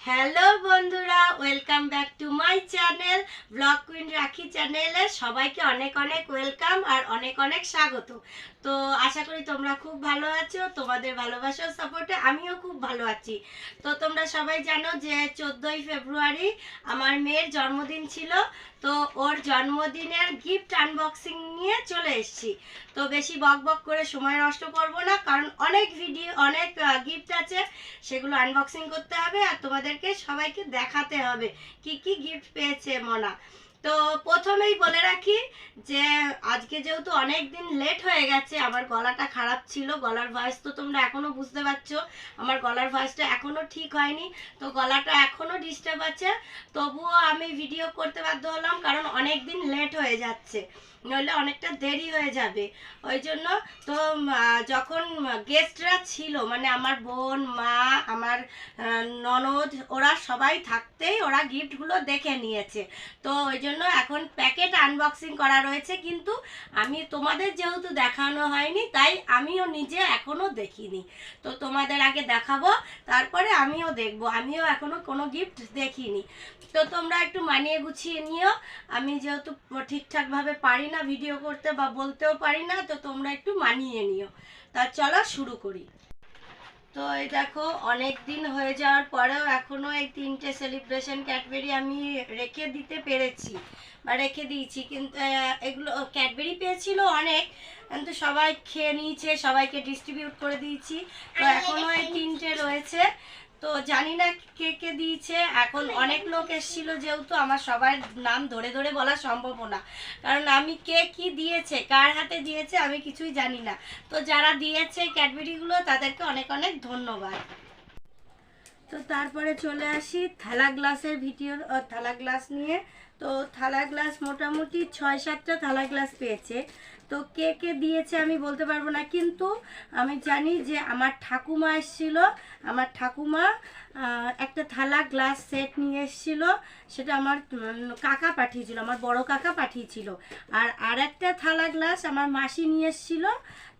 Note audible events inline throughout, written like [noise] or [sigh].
Hello বন্ধুরা welcome back to my channel vlog queen Rakhi চ্যানেলে সবাইকে অনেক অনেক ওয়েলকাম আর অনেক অনেক স্বাগত। তো আশা করি তোমরা খুব ভালো আছো, তোমাদের ভালোবাসার সাপোর্টে আমিও খুব ভালো আছি। তো তোমরা সবাই জানো যে চোদ্দোই ফেব্রুয়ারি আমার মেয়ের জন্মদিন ছিল, তো ওর জন্মদিনের গিফট আনবক্সিং নিয়ে চলে এসেছি। তো বেশি বক বক করে সময় নষ্ট করব না, কারণ অনেক ভিডিও অনেক গিফট আছে, সেগুলো আনবক্সিং করতে হবে আর তোমাদেরকে সবাইকে দেখাতে হবে কি কি গিফট পেয়েছে মনা? তো প্রথমেই বলে রাখি যে, আজকে যেহেতু অনেক দিন লেট হয়ে গেছে, আমার গলাটা খারাপ ছিল, গলার ভয়েস তো তোমরা এখনও বুঝতে পারছ, আমার গলার ভয়েসটা এখনও ঠিক হয়নি, তো গলাটা এখনও ডিস্টার্ব আছে। তবুও আমি ভিডিও করতে বাধ্য হলাম, কারণ অনেক দিন লেট হয়ে যাচ্ছে। নইলে অনেকটা দেরি হয়ে যাবে। ওই জন্য তো যখন গেস্টরা ছিল মানে আমার বোন, মা, আমার ননদ, ওরা সবাই থাকতেই ওরা গিফটগুলো দেখে নিয়েছে। তো ওই জন্য এখন প্যাকেট আনবক্সিং করা রয়েছে, কিন্তু আমি তোমাদের যেহেতু দেখানো হয়নি, তাই আমিও নিজে এখনও দেখিনি। তো তোমাদের আগে দেখাবো, তারপরে আমিও দেখব। আমিও এখনও কোনো গিফট দেখিনি। তো তোমরা একটু মানিয়ে গুছিয়ে নিও। আমি যেহেতু ঠিকঠাকভাবে পারি না ভিডিও করতে বা বলতেও পারি না তো তোমরা একটু মানিয়ে নিও। তা চলো শুরু করি। তো এই দেখো অনেক দিন হয়ে যাওয়ার পরেও এখনও এই তিনটে সেলিব্রেশন ক্যাডবেরি আমি রেখে দিতে পেরেছি বা রেখে দিয়েছি। কিন্তু এগুলো ক্যাডবেরি পেয়েছিল অনেক কিন্তু সবাই খেয়ে নিয়েছে সবাইকে ডিস্ট্রিবিউট করে দিয়েছি। তো এখনও এই তিনটে রয়েছে। তো জানি না কে কে দিয়েছে। এখন অনেক লোক এসেছিল যেহেতু আমার সবার নাম ধরে ধরে বলা সম্ভব না। কারণ আমি কে কি দিয়েছে, কার হাতে দিয়েছে আমি কিছুই জানি না। তো যারা দিয়েছে ক্যাডবেরিগুলো, তাদেরকে অনেক অনেক ধন্যবাদ। তো তারপরে চলে আসি থালা গ্লাসের ভিডিও থালা গ্লাস নিয়ে। তো থালা গ্লাস মোটামুটি ছয় সাতটা থালা গ্লাস পেয়েছে। তো কে কে দিয়েছে আমি বলতে পারব না, কিন্তু আমি জানি যে আমার ঠাকুমা এসেছিল, আমার ঠাকুমা একটা থালা, গ্লাস, সেট নিয়ে এসেছিল, সেটা আমার কাকা পাঠিয়েছিল, আমার বড় কাকা পাঠিয়েছিল। আর আর একটা থালা, গ্লাস আমার মাসি নিয়ে এসেছিল,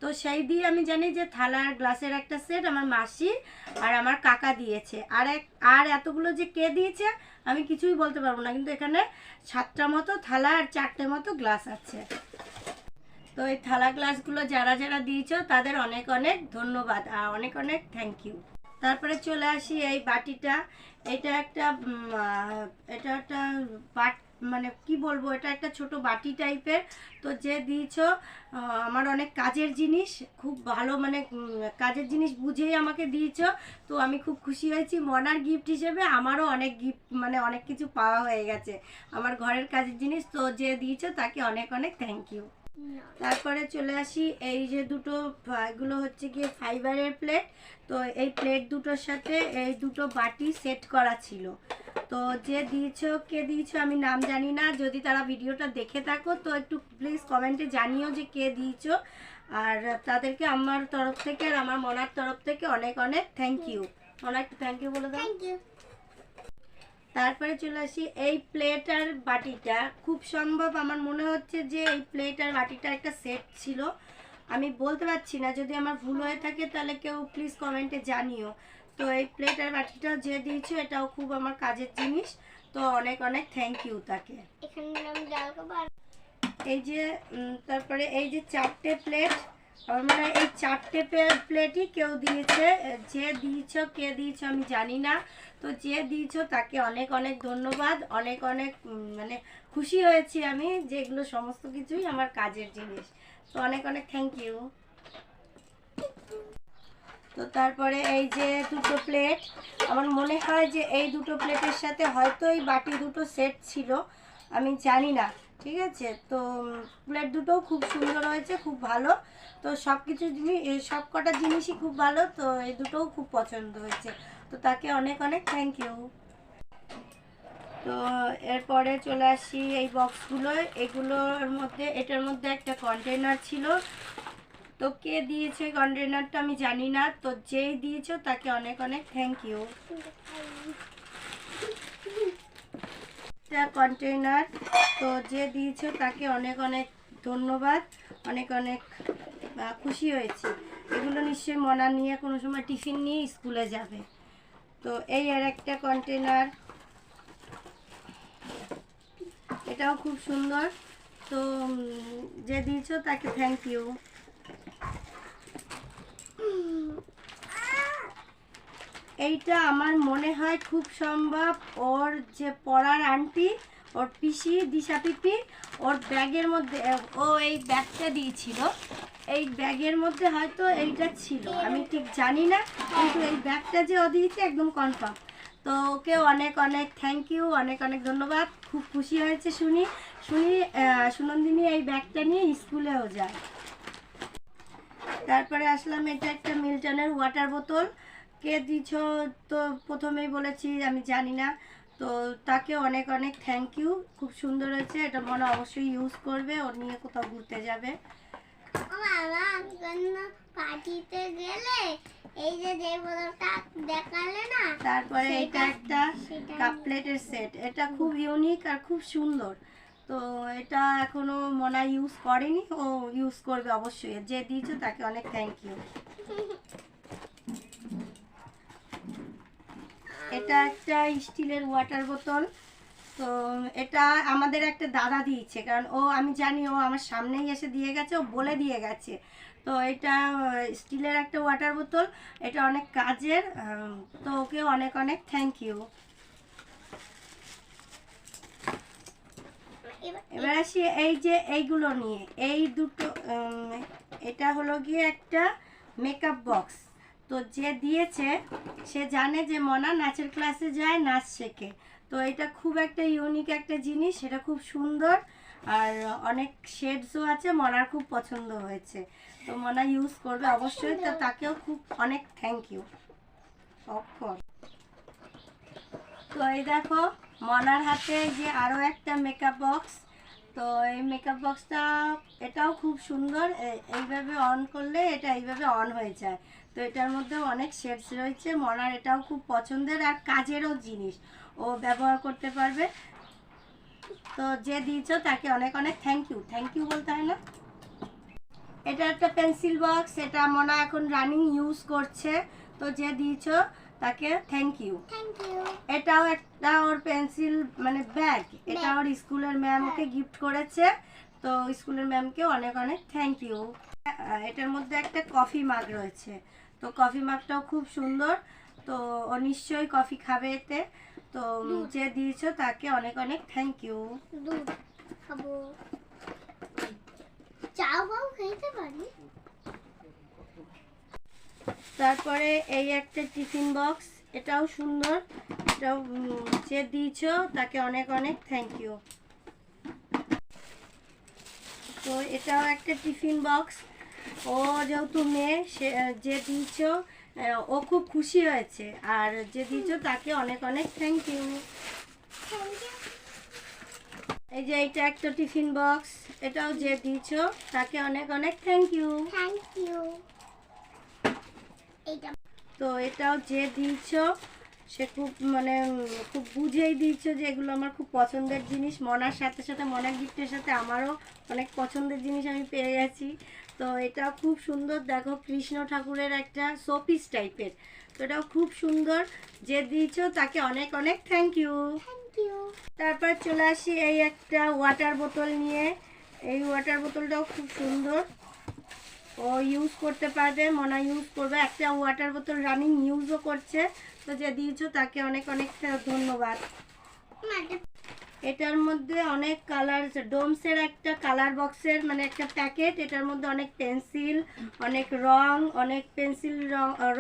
তো সেই দিয়ে আমি জানি যে থালার গ্লাসের একটা সেট আমার মাসি আর আমার কাকা দিয়েছে। আর এক, আর এতগুলো যে কে দিয়েছে আমি কিছুই বলতে পারব না, কিন্তু এখানে সাতটা মতো থালা আর চারটে মতো গ্লাস আছে। তো এই থালা গ্লাসগুলো যারা যারা দিয়েছ, তাদের অনেক অনেক ধন্যবাদ আর অনেক অনেক থ্যাংক ইউ তারপরে চলে আসি এই বাটিটা। এটা একটা এটা একটা বাট মানে কি বলব, এটা একটা ছোট বাটি টাইপের তো যে দিয়েছ আমার অনেক কাজের জিনিস, খুব ভালো মানে কাজের জিনিস বুঝেই আমাকে দিয়েছ। তো আমি খুব খুশি হয়েছি। মনার গিফট হিসেবে আমারও অনেক গিফট মানে অনেক কিছু পাওয়া হয়ে গেছে। আমার ঘরের কাজের জিনিস, তো যে দিয়েছ, তাকে অনেক অনেক থ্যাংক ইউ তারপরে চলে আসি, এই যে দুটো এগুলো হচ্ছে গিয়ে ফাইবারের প্লেট তো এই প্লেট দুটোর সাথে এই দুটো বাটি সেট করা ছিল। তো যে দিয়েছ কে দিয়েছ আমি নাম জানি না। যদি তারা ভিডিওটা দেখে থাকো, তো একটু প্লিজ কমেন্টে জানিও যে কে দিয়েছ। আর তাদেরকে আমার তরফ থেকে আর আমার মনার তরফ থেকে অনেক অনেক থ্যাংক ইউ অনেক থ্যাংক ইউ বলে দাও। তারপরে চলে আসি এই প্লেট আর বাটিটা। খুব সম্ভব আমার মনে হচ্ছে যে এই প্লেট আর বাটিটা একটা সেট ছিল। আমি বলতে পারছি না যদি আমার ভুল হয়ে থাকে তাহলে কেউ প্লিজ কমেন্টে জানিও। তো এই প্লেট আর বাটিটা যে দিয়েছ এটাও খুব আমার কাজের জিনিস। তো অনেক অনেক থ্যাংক ইউ তাকে। এই যে তারপরে এই যে চারটে প্লেট আমার মনে এই চারটে প্লেটই কেউ দিয়েছে, যে দিয়েছ, কে দিয়েছ আমি জানি না। তো যে দিয়েছ তাকে অনেক অনেক ধন্যবাদ, অনেক অনেক মানে খুশি হয়েছি আমি যে এগুলো সমস্ত কিছুই আমার কাজের জিনিস। তো অনেক অনেক থ্যাংক ইউ তো তারপরে এই যে দুটো প্লেট আমার মনে হয় যে এই দুটো প্লেটের সাথে হয়তো এই বাটি দুটো সেট ছিল, আমি জানি না। ঠিক আছে? তো প্লেট দুটোও খুব সুন্দর হয়েছে, খুব ভালো। তো সব কিছু জিনিস সব কটা জিনিসই খুব ভালো, তো এই দুটোও খুব পছন্দ হয়েছে। তো তাকে অনেক অনেক থ্যাংক ইউ তো এরপরে চলে আসি এই বক্সগুলো এগুলোর মধ্যে, এটার মধ্যে একটা কন্টেনার ছিল। তো কে দিয়েছে কন্টেনারটা আমি জানি না। তো যেই দিয়েছ তাকে অনেক অনেক থ্যাংক ইউ একটা কন্টেনার তো যে দিয়েছ তাকে অনেক অনেক ধন্যবাদ, অনেক অনেক খুশি হয়েছি। এগুলো নিশ্চয়ই মনা নিয়ে কোনো সময় টিফিন নিয়ে স্কুলে যাবে। তো এই আর একটা কন্টেনার এটাও খুব সুন্দর। তো যে দিয়েছ তাকে থ্যাংক ইউ এইটা আমার মনে হয় খুব সম্ভব। ওর যে পড়ার আন্টি, ওর পিসি দিশা পিপি, ওর ব্যাগের মধ্যে, ও এই ব্যাগটা দিয়েছিল। এই ব্যাগের মধ্যে হয়তো এইটা ছিল, আমি ঠিক জানি না, কিন্তু এই ব্যাগটা যে ও দিয়েছে একদম কনফার্ম তো ওকে অনেক অনেক থ্যাংক ইউ অনেক অনেক ধন্যবাদ। খুব খুশি হয়েছে শুনি শুনি সুনন্দিনী এই ব্যাগটা নিয়ে স্কুলেও যায়। তারপরে আসলাম, এটা একটা মিল্টনের ওয়াটার বোতল কে দিছ? তো প্রথমেই বলেছি আমি জানি না। তো তাকে অনেক অনেক থ্যাংক ইউ খুব সুন্দর হয়েছে। এটা মনে অবশ্যই ইউজ করবে। ওর নিয়ে কোথাও ঘুরতে যাবে। ও বাবা আমি কোন পার্টিতে গেলে এই যে যে দেখালে না তারপরে এটা একটা সেটা কাপ প্লেটের সেট এটা খুব ইউনিক আর খুব সুন্দর। তো এটা এখনও মনে ইউজ করেনি। ও ইউজ করবে অবশ্যই। যে দিয়েছ তাকে অনেক থ্যাংক ইউ [laughs] এটা একটা স্টিলের ওয়াটার বোতল। তো এটা আমাদের একটা দাদা দিয়েছে, কারণ ও, আমি জানি ও আমার সামনেই এসে দিয়ে গেছে, ও বলে দিয়ে গেছে। তো এটা স্টিলের একটা ওয়াটার বোতল, এটা অনেক কাজের তো ওকে অনেক অনেক থ্যাংক ইউ এবার আসি এই যে এইগুলো নিয়ে। এই দুটো এটা হলো গিয়ে একটা মেকআপ বক্স তো যে দিয়েছে সে জানে যে মনা নাচের ক্লাসে যায় নাচ শেখে। তো এটা খুব একটা ইউনিক একটা জিনিস সেটা খুব সুন্দর। আর অনেক শেডসও আছে মনার খুব পছন্দ হয়েছে। তো মনা ইউজ করবে অবশ্যই তো তাকেও খুব অনেক থ্যাংক ইউ অফকোর্স তো এই দেখো মনার হাতে যে আরও একটা মেকআপ বক্স তো এই মেকআপ বক্সটা এটাও খুব সুন্দর এইভাবে অন করলে এটা এইভাবে অন হয়ে যায়। তো এটার মধ্যে অনেক শেডস রয়েছে। মনার এটাও খুব পছন্দের আর কাজেরও জিনিস। ও ব্যবহার করতে পারবে। তো যে দিয়েছ তাকে অনেক অনেক থ্যাংক ইউ থ্যাংক ইউ বলতে হয় না। এটা একটা পেন্সিল বক্স এটা মনা এখন রানিং ইউজ করছে। তো যে দিয়েছ তাকে থ্যাংক ইউ এটাও একটা ওর পেন্সিল মানে ব্যাগ এটা ওর স্কুলের ম্যাম ওকে গিফট করেছে। তো স্কুলের ম্যামকে অনেক অনেক থ্যাংক ইউ এটার মধ্যে একটা কফি মাগ রয়েছে। তো কফি মাগটাও খুব সুন্দর। তো নিশ্চয়ই কফি খাবে এতে। তো যে দিয়েছ তাকে অনেক অনেক থ্যাংক ইউ খাব। চাও খেতে পারি। তারপরে এই একটা টিফিন বক্স এটাও সুন্দর। এটাও যে দিয়েছ তাকে অনেক অনেক থ্যাংক ইউ তো এটাও একটা টিফিন বক্স। ও যেহেতু মেয়ে সে যে দিয়েছ ও খুব খুশি হয়েছে। আর যে দিয়েছ তাকে অনেক অনেক থ্যাংক ইউ এই যে এটা একটা টিফিন বক্স এটাও যে দিয়েছ তাকে অনেক অনেক থ্যাংক ইউ থ্যাংক ইউ তো এটাও যে দিয়েছ সে খুব মানে খুব বুঝেই দিয়েছ যে এগুলো আমার খুব পছন্দের জিনিস। মনার সাথে সাথে মনার গিফটের সাথে আমারও অনেক পছন্দের জিনিস আমি পেয়ে গেছি। তো এটা খুব সুন্দর। দেখো কৃষ্ণ ঠাকুরের একটা শোপিস টাইপের। তো এটাও খুব সুন্দর। যে দিয়েছ তাকে অনেক অনেক থ্যাংক ইউ থ্যাংক ইউ তারপর চলে আসি এই একটা ওয়াটার বোতল নিয়ে। এই ওয়াটার বোতলটাও খুব সুন্দর। ও ইউজ করতে পারবে মনা ইউজ করবে। একটা ওয়াটার বোতল রানিং ইউজও করছে। তো যে দিয়েছ তাকে অনেক অনেক ধন্যবাদ। এটার মধ্যে অনেক কালার ডোমসের একটা কালার বক্সের মানে একটা প্যাকেট এটার মধ্যে অনেক পেন্সিল অনেক রং অনেক পেন্সিল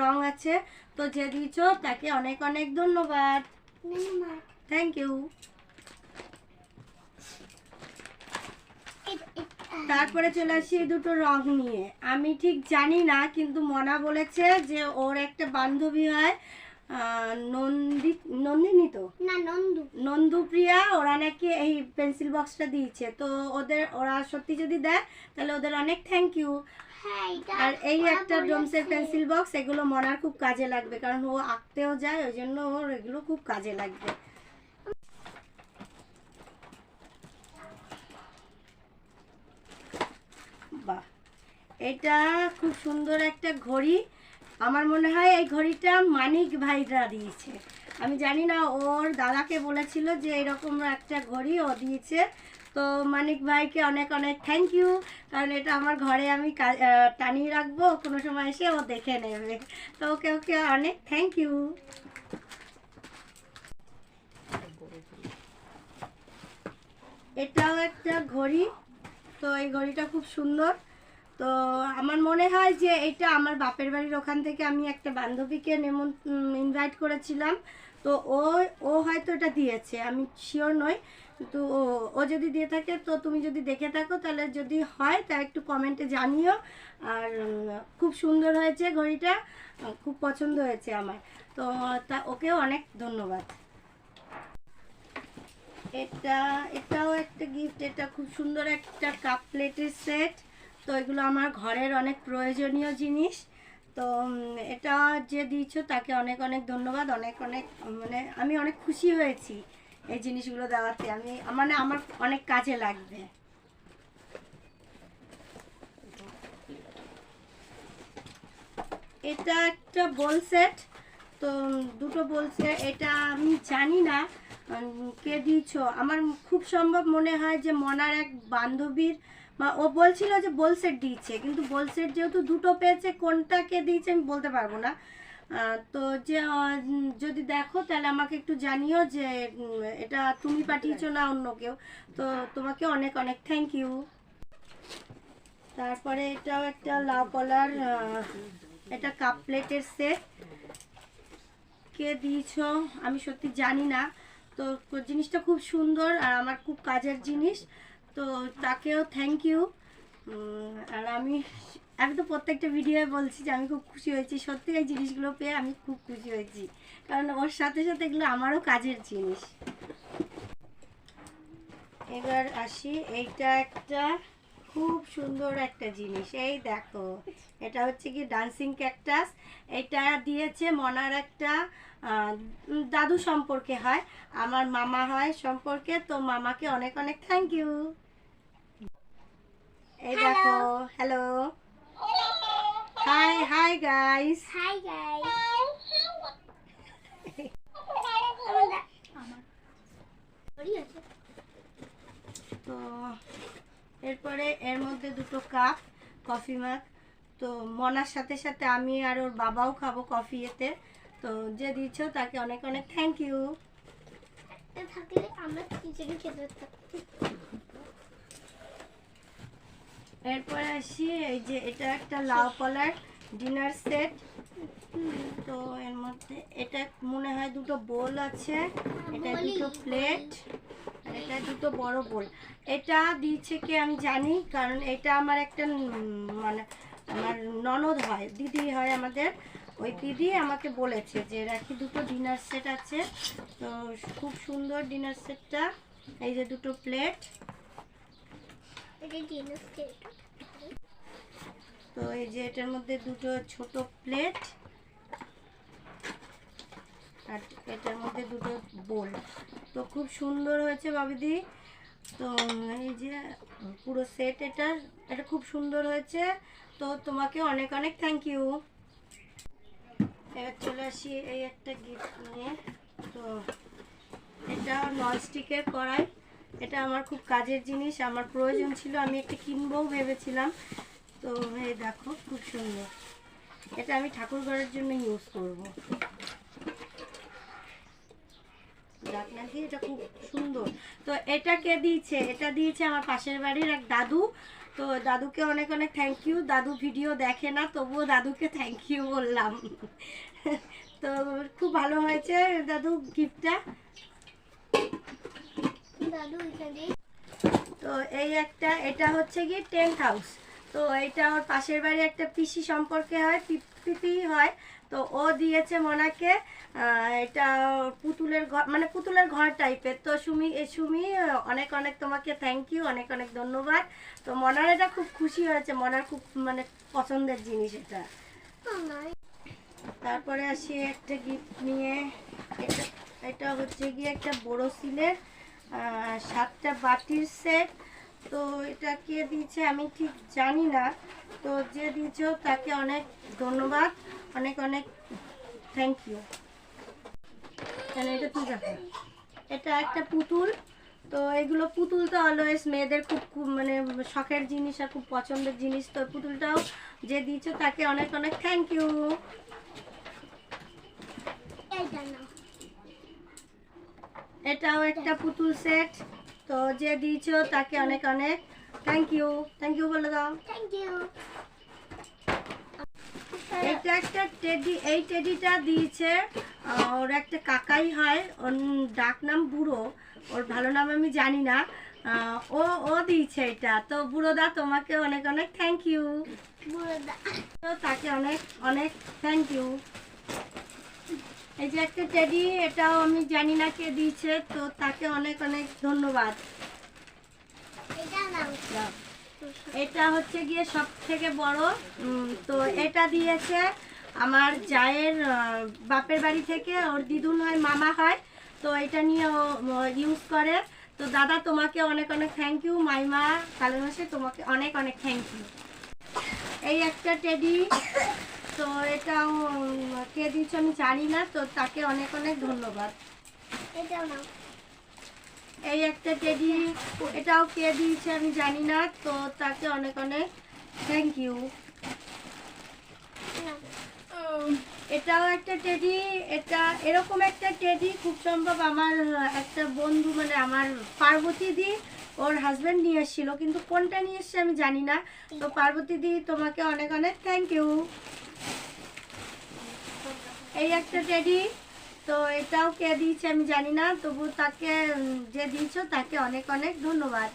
রং আছে। তো যে দিয়েছ তাকে অনেক অনেক ধন্যবাদ। থ্যাংক ইউ তারপরে চলে আসি এই দুটো রং নিয়ে। আমি ঠিক জানি না কিন্তু মনা বলেছে যে ওর একটা বান্ধবী হয় নন্দি নন্দিনী তো? না নন্দু। নন্দুপ্রিয়া ওরা নাকি এই পেন্সিল বক্সটা দিয়েছে। তো ওদের ওরা সত্যি যদি দেয় তাহলে ওদের অনেক থ্যাংক ইউ আর এই একটা ডোমসের পেন্সিল বক্স এগুলো মনার খুব কাজে লাগবে কারণ ও আঁকতেও যায় ওই জন্য ওর এগুলো খুব কাজে লাগবে। এটা খুব সুন্দর একটা ঘড়ি। আমার মনে হয় এই ঘড়িটা মানিক ভাইরা দিয়েছে। আমি জানি না, ওর দাদাকে বলেছিল যে এরকম একটা ঘড়ি ও দিয়েছে। তো মানিক ভাইকে অনেক অনেক থ্যাংক ইউ কারণ এটা আমার ঘরে আমি টানিয়ে রাখব, কোনো সময় এসে ও দেখে নেবে। তো ওকে ওকে অনেক থ্যাংক ইউ এটাও একটা ঘড়ি। তো এই ঘড়িটা খুব সুন্দর। তো আমার মনে হয় যে এটা আমার বাপের বাড়ির ওখান থেকে আমি একটা বান্ধবীকে নেমন ইনভাইট করেছিলাম। তো ও ও হয়তো এটা দিয়েছে, আমি শিওর নই। তো ও ও যদি দিয়ে থাকে, তো তুমি যদি দেখে থাকো, তাহলে যদি হয়, তা একটু কমেন্টে জানিও। আর, খুব সুন্দর হয়েছে ঘড়িটা খুব পছন্দ হয়েছে আমার। তো, তা ওকেও অনেক ধন্যবাদ। এটা, এটাও একটা গিফট এটা খুব সুন্দর একটা কাপ প্লেটের সেট তো এগুলো আমার ঘরের অনেক প্রয়োজনীয় জিনিস। তো এটা যে দিয়েছ তাকে অনেক অনেক ধন্যবাদ, অনেক অনেক মানে আমি অনেক খুশি হয়েছি এই জিনিসগুলো দেওয়াতে। আমি মানে আমার অনেক কাজে লাগবে। এটা একটা বোল সেট। তো দুটো বোল সেট। এটা আমি জানি না কে দিয়েছ। আমার খুব সম্ভব মনে হয় যে মনার এক বান্ধবীর ও বলছিল যে বোল সেট দিয়েছে, কিন্তু বোল সেট যেহেতু দুটো পেয়েছে কোনটা কে দিয়েছে আমি বলতে পারব না। তো যে যদি দেখো, তাহলে আমাকে একটু জানিও যে এটা তুমি পাঠিয়েছো না অন্য কেউ। তো তোমাকে অনেক অনেক থ্যাংক ইউ তারপরে এটাও একটা লাউ কলার এটা কাপ প্লেটের সেট কে দিয়েছ? আমি সত্যি জানি না। তো জিনিসটা খুব সুন্দর আর আমার খুব কাজের জিনিস। তো তাকেও থ্যাংক ইউ আর আমি আমি তো প্রত্যেকটা ভিডিওয়ে বলছি যে আমি খুব খুশি হয়েছি। সত্যি এই জিনিসগুলো পেয়ে আমি খুব খুশি হয়েছি। কারণ ওর সাথে সাথে এগুলো আমারও কাজের জিনিস। এবার আসি, এইটা একটা খুব সুন্দর একটা জিনিস। এই দেখো, এটা হচ্ছে কি ডান্সিং ক্যাকটাস এটা দিয়েছে মনার একটা দাদু সম্পর্কে হয়। আমার মামা হয় সম্পর্কে। তো মামাকে অনেক অনেক থ্যাংক ইউ এই দেখো hello hi hi guys hi guys তো এরপরে এর মধ্যে দুটো কাপ কফি মাগ তো মনার সাথে সাথে আমি আর ওর বাবাও খাব কফি এতে। তো যে দিচ্ছ তাকে অনেক অনেক থ্যাংক ইউ থাকলে আমরা খিচুড়ি খেতে এরপরে আসি এই যে এটা একটা লাউ কলার ডিনার সেট। তো এর মধ্যে এটা মনে হয় দুটো বোল আছে এটা দুটো প্লেট আর এটা দুটো বড় বোল। এটা দিয়েছে কি আমি জানি কারণ এটা আমার একটা মানে আমার ননদ হয় দিদি হয় আমাদের। ওই দিদি আমাকে বলেছে যে রাখি দুটো ডিনার সেট আছে। তো খুব সুন্দর ডিনার সেটটা। এই যে দুটো প্লেট। তো এই যে এটার মধ্যে দুটো ছোট প্লেট আর এটার মধ্যে দুটো বোল। তো খুব সুন্দর হয়েছে বাবিদি। তো এই যে পুরো সেট এটার এটা খুব সুন্দর হয়েছে। তো তোমাকে অনেক অনেক থ্যাংক ইউ এবার চলে আসি এই একটা গিফট নিয়ে। তো এটা নন ননস্টিকের কড়াই। এটা আমার খুব কাজের জিনিস, আমার প্রয়োজন ছিল, আমি একটা কিনবও ভেবেছিলাম। তো এই দেখো, খুব সুন্দর। এটা আমি ঠাকুর ঘরের জন্য ইউজ করব। ডাকনা এটা খুব সুন্দর। তো এটা কে দিয়েছে? এটা দিয়েছে আমার পাশের বাড়ির এক দাদু। তো দাদুকে অনেক অনেক থ্যাংক ইউ দাদু ভিডিও দেখে না, তবুও দাদুকে থ্যাংক ইউ বললাম। তো খুব ভালো হয়েছে দাদু গিফটটা তো এই একটা, এটা হচ্ছে কি টেন্ট হাউস। তো এটা ওর পাশের বাড়ি একটা পিসি সম্পর্কে হয় পিপি হয়। তো ও দিয়েছে মনাকে এটা পুতুলের ঘর মানে পুতুলের ঘর টাইপের তো সুমি সুমি, অনেক অনেক তোমাকে থ্যাংক ইউ অনেক অনেক ধন্যবাদ। তো মনার এটা খুব খুশি হয়েছে, মনার খুব মানে পছন্দের জিনিস এটা। তারপরে আসি একটা গিফট নিয়ে। এটা এটা হচ্ছে গিয়ে একটা বড়ো সিলের সাতটা বাটির সেট তো এটা কে দিয়েছে আমি ঠিক জানি না। তো যে দিয়েছ তাকে অনেক ধন্যবাদ। অনেক অনেক থ্যাংক ইউ কেন এটা তুই দেখো এটা একটা পুতুল। তো এগুলো পুতুল তো অলওয়েজ মেয়েদের খুব খুব মানে শখের জিনিস আর খুব পছন্দের জিনিস। তো পুতুলটাও যে দিয়েছ তাকে অনেক অনেক থ্যাংক ইউ এইটা নাও এটাও একটা পুতুল সেট তো যে দিয়েছ তাকে অনেক অনেক থ্যাংক ইউ থ্যাংক ইউ বলে দাও। থ্যাংক ইউ এটা একটা টেডি এই টেডিটা দিয়েছে ওর একটা কাকাই হয় ওর ডাক নাম বুড়ো। ওর ভালো নাম আমি জানি না। ও ও দিয়েছে এটা। তো বুড়োদা তোমাকে অনেক অনেক থ্যাংক ইউ বুড়োদা। তো তাকে অনেক অনেক থ্যাংক ইউ এই যে একটা টেডি এটাও আমি জানি না কে দিয়েছে, তো তাকে অনেক অনেক ধন্যবাদ। এটা হচ্ছে গিয়ে সব থেকে বড় তো এটা দিয়েছে আমার জায়ের বাপের বাড়ি থেকে, ওর দিদুন হয়, মামা হয়, তো এটা নিয়ে ও ইউজ করে। তো দাদা, তোমাকে অনেক অনেক থ্যাংক ইউ মাইমা, কালে মাসে, তোমাকে অনেক অনেক থ্যাংক ইউ এই একটা টেডি তো এটাও কে দিয়েছে আমি জানি না তো তাকে অনেক অনেক ধন্যবাদ। এই একটা টেডি এটাও কে দিয়েছে আমি জানি না তো তাকে অনেক অনেক থ্যাংক ইউ এটাও একটা টেডি এটা এরকম একটা টেডি খুব সম্ভব আমার একটা বন্ধু মানে আমার পার্বতী দি ওর হাজব্যান্ড নিয়ে এসেছিল কিন্তু কোনটা নিয়ে এসছে আমি জানি না। তো পার্বতী দি তোমাকে অনেক অনেক থ্যাংক ইউ এই একটা টেডি তো এটাও কে দিয়েছে আমি জানি না, তবু তাকে যে দিয়েছ তাকে অনেক অনেক ধন্যবাদ।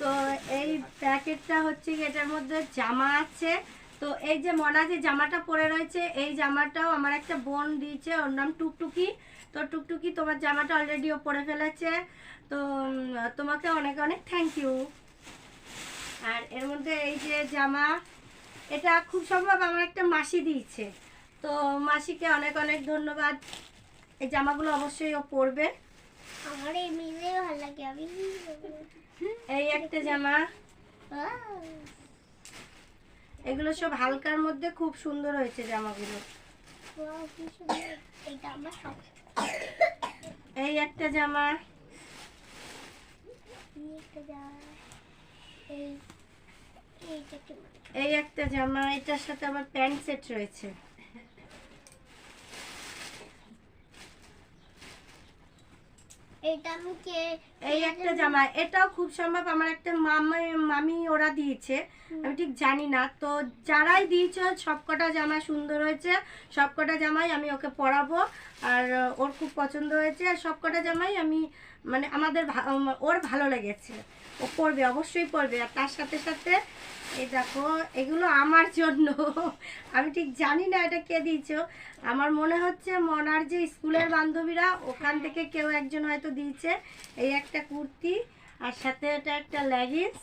তো এই প্যাকেটটা হচ্ছে এটার মধ্যে জামা আছে। তো এই যে মনা যে জামাটা পরে রয়েছে, এই জামাটাও আমার একটা বোন দিয়েছে, ওর নাম টুকটুকি। তো টুকটুকি তোমার জামাটা অলরেডি ও পরে ফেলেছে। তো তোমাকে অনেক অনেক থ্যাংক ইউ আর এর মধ্যে এই যে জামা এটা খুব সম্ভব আমার একটা মাসি দিয়েছে তো মাসিকে অনেক অনেক ধন্যবাদ এই জামাগুলো অবশ্যই ও পরবে আমার এই মিলে ভালো লাগে আমি এই একটা জামা. এগুলো সব হালকার মধ্যে খুব সুন্দর হয়েছে জামাগুলো এই একটা জামা একটা জায়গা। এই এইটা কি বলে? এই একটা জামা এটার সাথে আমার প্যান্ট সেট রয়েছে। এই একটা জামা এটাও খুব সম্ভব আমার একটা মামা মামি ওরা দিয়েছে। আমি ঠিক জানি না তো যারাই দিয়েছে সবকটা জামা সুন্দর হয়েছে সবকটা জামাই আমি ওকে পরাবো আর ওর খুব পছন্দ হয়েছে আর সবকটা জামাই আমি মানে আমাদের ওর ভালো লেগেছে। ও পরবে অবশ্যই পরবে আর তার সাথে সাথে এই দেখো এগুলো আমার জন্য। আমি ঠিক জানি না এটা কে দিয়েছ। আমার মনে হচ্ছে মনার যে স্কুলের বান্ধবীরা ওখান থেকে কেউ একজন হয়তো দিয়েছে। এই একটা কুর্তি আর সাথে এটা একটা লেগিংস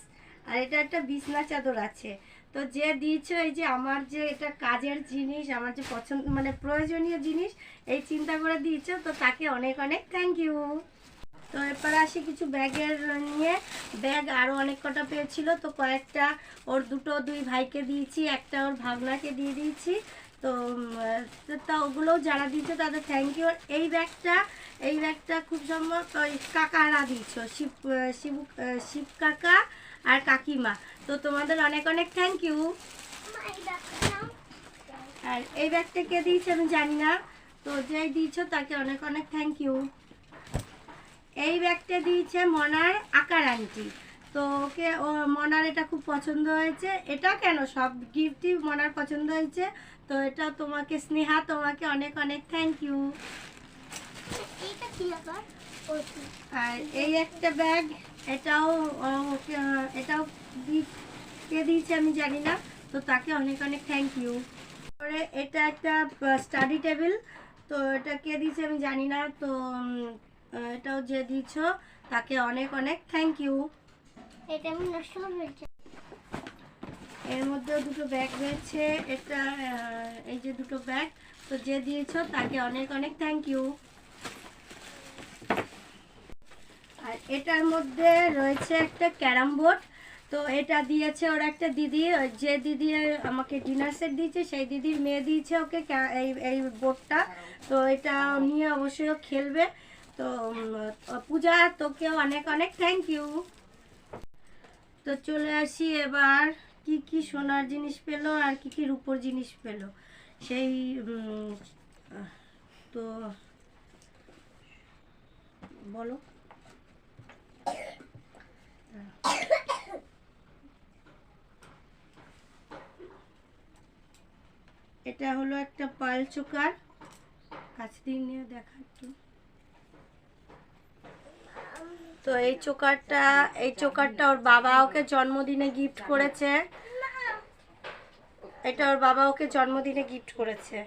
আর এটা একটা বিছনা চাদর আছে। তো যে দিয়েছ এই যে আমার যে এটা কাজের জিনিস আমার যে পছন্দ মানে প্রয়োজনীয় জিনিস এই চিন্তা করে দিয়েছ। তো তাকে অনেক অনেক থ্যাংক ইউ তো এরপরে আসি কিছু ব্যাগের নিয়ে। ব্যাগ আরও অনেক কটা পেয়েছিল, তো কয়েকটা ওর দুটো দুই ভাইকে দিয়েছি, একটা ওর ভাগনাকে দিয়ে দিয়েছি। তো তা ওগুলোও যারা দিয়েছে তাদের থ্যাংক ইউ এই ব্যাগটা এই ব্যাগটা খুব সম্ভব, ওই কাকারা দিয়েছ, শিব, শিবু, শিব কাকা আর কাকিমা। তো তোমাদের অনেক অনেক থ্যাংক ইউ আর এই ব্যাগটা কে দিয়েছে আমি জানি না। তো যেই দিয়েছ তাকে অনেক অনেক থ্যাংক ইউ এই ব্যাগটা দিয়েছে মনার আকার আন্টি। তো ওকে ও মনার এটা খুব পছন্দ হয়েছে। এটা কেন? সব গিফটই মনার পছন্দ হয়েছে। তো এটা তোমাকে স্নেহা তোমাকে অনেক অনেক থ্যাংক ইউ আর এই একটা ব্যাগ এটাও ওকে এটাও কে দিয়েছে আমি জানি না। তো তাকে অনেক অনেক থ্যাংক ইউ পরে এটা একটা স্টাডি টেবিল তো এটা কে দিয়েছে আমি জানি না। তো এটাও যে দিয়েছ তাকে অনেক অনেক থ্যাংক ইউ এটা আমি নষ্ট এর মধ্যেও দুটো ব্যাগ রয়েছে এটা এই যে দুটো ব্যাগ তো যে দিয়েছ তাকে অনেক অনেক থ্যাংক ইউ আর এটার মধ্যে রয়েছে একটা ক্যারাম বোর্ড তো এটা দিয়েছে ওর একটা দিদি যে দিদি আমাকে ডিনার সেট দিয়েছে সেই দিদির মেয়ে দিয়েছে ওকে এই এই বোর্ডটা। তো এটা নিয়ে অবশ্যই ও খেলবে। তো পূজা তোকেও অনেক অনেক থ্যাংক ইউ তো চলে আসি এবার, কি কি সোনার জিনিস পেল আর কি কি রূপোর জিনিস পেল? সেই তো, বলো। এটা হলো একটা পাল চোকার। কাছ দিয়ে নিয়ে দেখা একটু। তো এই চোকারটা এই চোকারটা ওর বাবা ওকে জন্মদিনে গিফট করেছে। এটা ওর বাবা ওকে জন্মদিনে গিফট করেছে।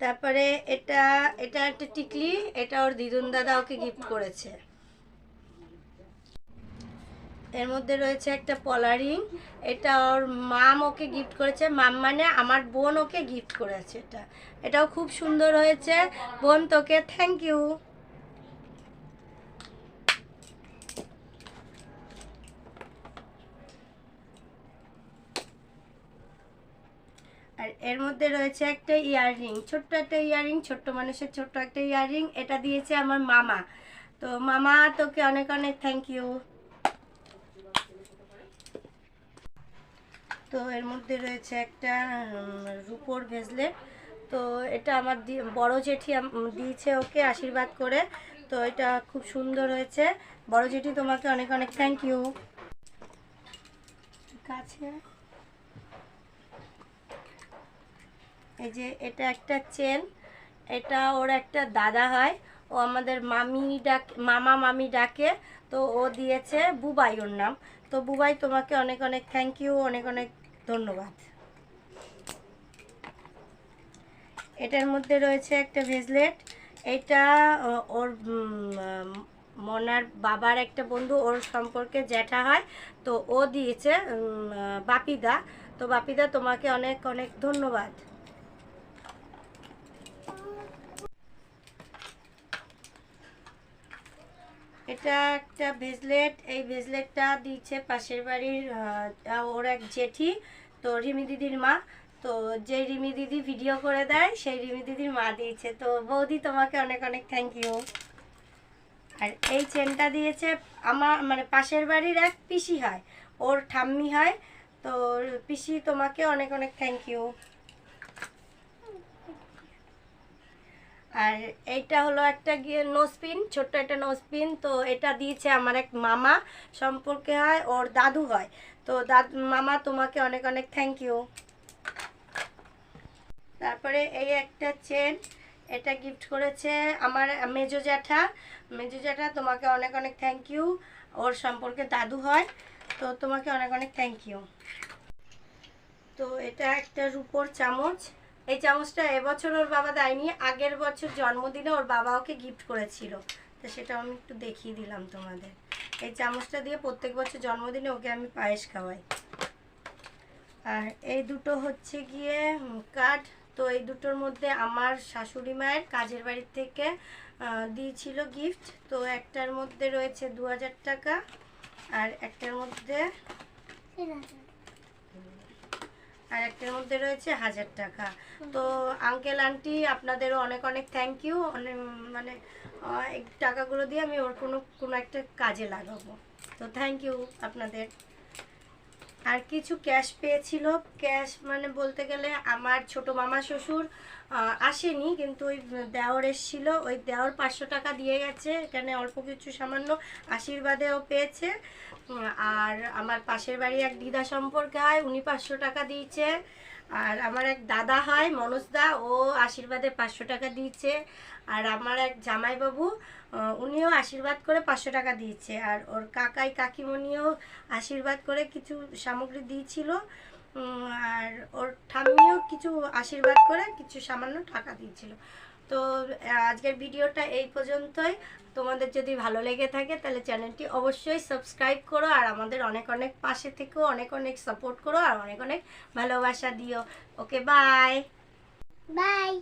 তারপরে এটা এটা একটা টিকলি, এটা ওর দিদুন দাদা ওকে গিফট করেছে। এর মধ্যে রয়েছে একটা পলারিং এটা ওর মাম ওকে গিফট করেছে। মাম মানে আমার বোন ওকে গিফট করেছে এটা। এটাও খুব সুন্দর হয়েছে। বোন তোকে থ্যাংক ইউ আর এর মধ্যে রয়েছে একটা ইয়াররিং, ছোট্ট একটা ইয়াররিং, ছোট্ট মানুষের ছোট্ট একটা ইয়াররিং। এটা দিয়েছে আমার মামা। তো মামা, তোকে অনেক অনেক থ্যাংক ইউ তো এর মধ্যে রয়েছে একটা রূপোর ভেজলেট তো এটা আমার বড় জেঠি দিয়েছে ওকে আশীর্বাদ করে। তো এটা খুব সুন্দর হয়েছে। বড় জেঠি, তোমাকে অনেক অনেক থ্যাংক ইউ কাছে এই যে এটা একটা চেন, এটা ওর একটা দাদা হয়, ও আমাদের মামি ডাক, মামা মামি ডাকে, তো ও দিয়েছে বুবাই ওর নাম। তো বুবাই, তোমাকে অনেক অনেক থ্যাংক ইউ অনেক অনেক ধন্যবাদ। এটার মধ্যে রয়েছে একটা ভেজলেট এটা ওর মনার বাবার একটা বন্ধু, ওর সম্পর্কে জ্যাঠা হয়, তো ও দিয়েছে বাপিদা। তো বাপিদা, তোমাকে অনেক অনেক ধন্যবাদ। এটা একটা ভেজলেট এই ভেজলেটটা দিচ্ছে পাশের বাড়ির ওর এক জেঠি, তো রিমি দিদির মা। তো যে রিমি দিদি ভিডিও করে দেয়, সেই রিমি দিদির মা দিয়েছে। তো বৌদি তোমাকে অনেক অনেক থ্যাংক ইউ আর এই চেনটা দিয়েছে আমার মানে পাশের বাড়ির এক পিসি হয়, ওর ঠাম্মি হয়। তো পিসি তোমাকে অনেক অনেক থ্যাংক ইউ আর এইটা হলো একটা গিয়ে নোসপিন ছোট্ট একটা নোসপিন তো এটা দিয়েছে আমার এক মামা। সম্পর্কে হয়, ওর দাদু হয়। তো দাদ, মামা তোমাকে অনেক অনেক থ্যাংক ইউ তারপরে এই একটা চেন এটা গিফট করেছে আমার মেজো জ্যাঠা। মেজো জ্যাঠা তোমাকে অনেক অনেক থ্যাংক ইউ ওর সম্পর্কে দাদু হয়, তো তোমাকে অনেক অনেক থ্যাংক ইউ তো এটা একটা রূপোর চামচ। এই চামচটা এবছর ওর বাবা দেয়নি, আগের বছর জন্মদিনে ওর বাবা ওকে গিফট করেছিল। তো সেটা আমি একটু দেখিয়ে দিলাম তোমাদের। এই চামচটা দিয়ে প্রত্যেক বছর জন্মদিনে ওকে আমি পায়েস খাওয়াই। আর এই দুটো হচ্ছে গিয়ে কার্ড। তো এই দুটোর মধ্যে আমার শাশুড়ি মায়ের কাজের বাড়ির থেকে দিয়েছিল গিফট তো একটার মধ্যে রয়েছে দু হাজার টাকা, আর একটার মধ্যে আর একটার মধ্যে রয়েছে হাজার টাকা। তো আঙ্কেল আন্টি আপনাদেরও অনেক অনেক থ্যাংক ইউ অনেক মানে টাকাগুলো দিয়ে আমি ওর কোনো কোনো একটা কাজে লাগাবো। তো থ্যাংক ইউ আপনাদের। আর কিছু ক্যাশ পেয়েছিল। ক্যাশ মানে বলতে গেলে আমার ছোট মামা শ্বশুর আসেনি, কিন্তু ওই দেওর এসেছিল। ওই দেওর পাঁচশো টাকা দিয়ে গেছে। এখানে অল্প কিছু সামান্য আশীর্বাদেও পেয়েছে। আর আমার পাশের বাড়ি এক দিদা সম্পর্কে হয়, উনি পাঁচশো টাকা দিয়েছে। আর আমার এক দাদা হয়, মনোজ দা, ও আশীর্বাদে পাঁচশো টাকা দিয়েছে। আর আমার এক জামাইবাবু উনিও আশীর্বাদ করে পাঁচশো টাকা দিয়েছে। আর ওর কাকাই কাকিমণিও আশীর্বাদ করে কিছু সামগ্রী দিয়েছিল। আর ওর ঠাম্মিও কিছু আশীর্বাদ করে কিছু সামান্য টাকা দিয়েছিল। তো আজকের ভিডিওটা এই পর্যন্তই। তোমাদের যদি ভালো লেগে থাকে তাহলে চ্যানেলটি অবশ্যই সাবস্ক্রাইব করো আর আমাদের অনেক অনেক পাশে থেকেও অনেক অনেক সাপোর্ট করো আর অনেক অনেক ভালোবাসা দিও। Okay bye bye